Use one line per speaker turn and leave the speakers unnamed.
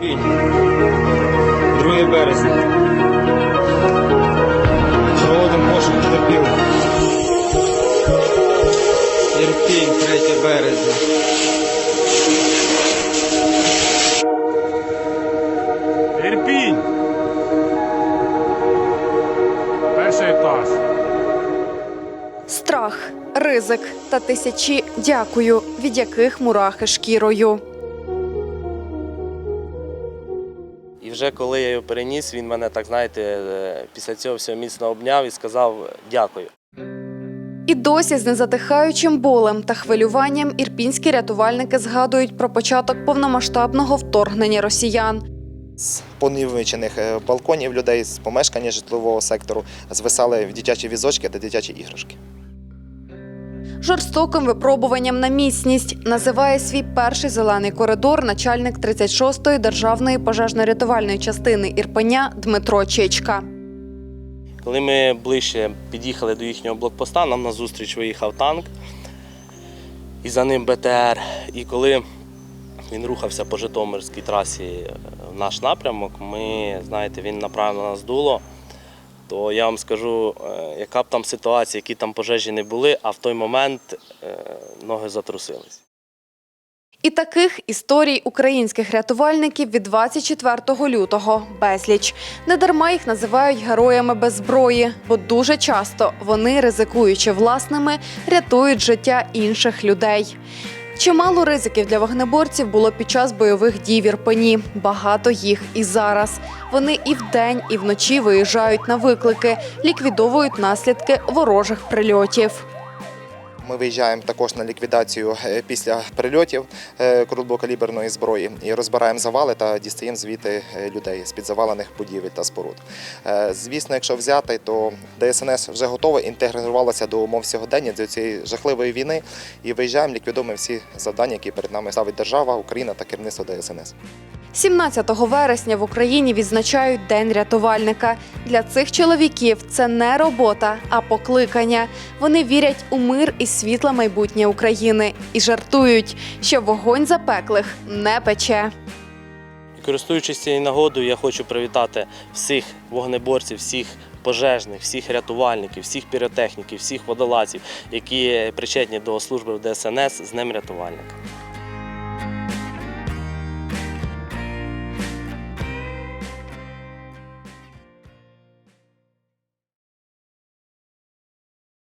Ірпінь. 2 березня. Проводимо пошук потерпілих. Ірпінь, 3 березня.
Ірпінь. Перший етаж.
Страх, ризик та тисячі дякую, від яких мурахи шкірою.
Вже коли я його переніс, він мене так знаєте, е, після цього всього міцно обняв і сказав дякую.
І досі з незатихаючим болем та хвилюванням ірпінські рятувальники згадують про початок повномасштабного вторгнення росіян.
З понівечених е, балконів людей з помешкання житлового сектору звисали в дитячі візочки та дитячі іграшки.
Жорстоким випробуванням на міцність називає свій перший зелений коридор начальник 36-ї державної пожежно-рятувальної частини Ірпеня Дмитро Чечка.
Коли ми ближче під'їхали до їхнього блокпоста, нам назустріч виїхав танк, і за ним БТР. І коли він рухався по Житомирській трасі в наш напрямок, ми, знаєте, він направив на нас дуло. То я вам скажу, е, яка б там ситуація, які там пожежі не були, а в той момент е, ноги затрусились.
І таких історій українських рятувальників від 24 лютого безліч. Недарма їх називають героями без зброї, бо дуже часто вони, ризикуючи власними, рятують життя інших людей. Чимало ризиків для вогнеборців було під час бойових дій в Ірпені. Багато їх і зараз. Вони і вдень, і вночі виїжджають на виклики, ліквідовують наслідки ворожих прильотів.
Ми виїжджаємо також на ліквідацію е, після прильотів е, зброї і розбираємо завали та дістаємо звідти е, людей з під завалених будівель та споруд. Звісно, якщо взяти, то ДСНС вже готова інтегрувалася до умов сьогодення до цієї жахливої війни і виїжджаємо, ліквідуємо всі завдання, які перед нами ставить держава, Україна та керівництво ДСНС.
17 вересня в Україні відзначають День рятувальника. Для цих чоловіків це не робота, а покликання. Вони вірять у мир і світле майбутнє України і жартують, що вогонь запеклих не пече.
Користуючись цією нагодою, я хочу привітати всіх вогнеборців, всіх пожежних, всіх рятувальників, всіх піротехніків, всіх водолазів, які причетні до служби в ДСНС з Днем рятувальника.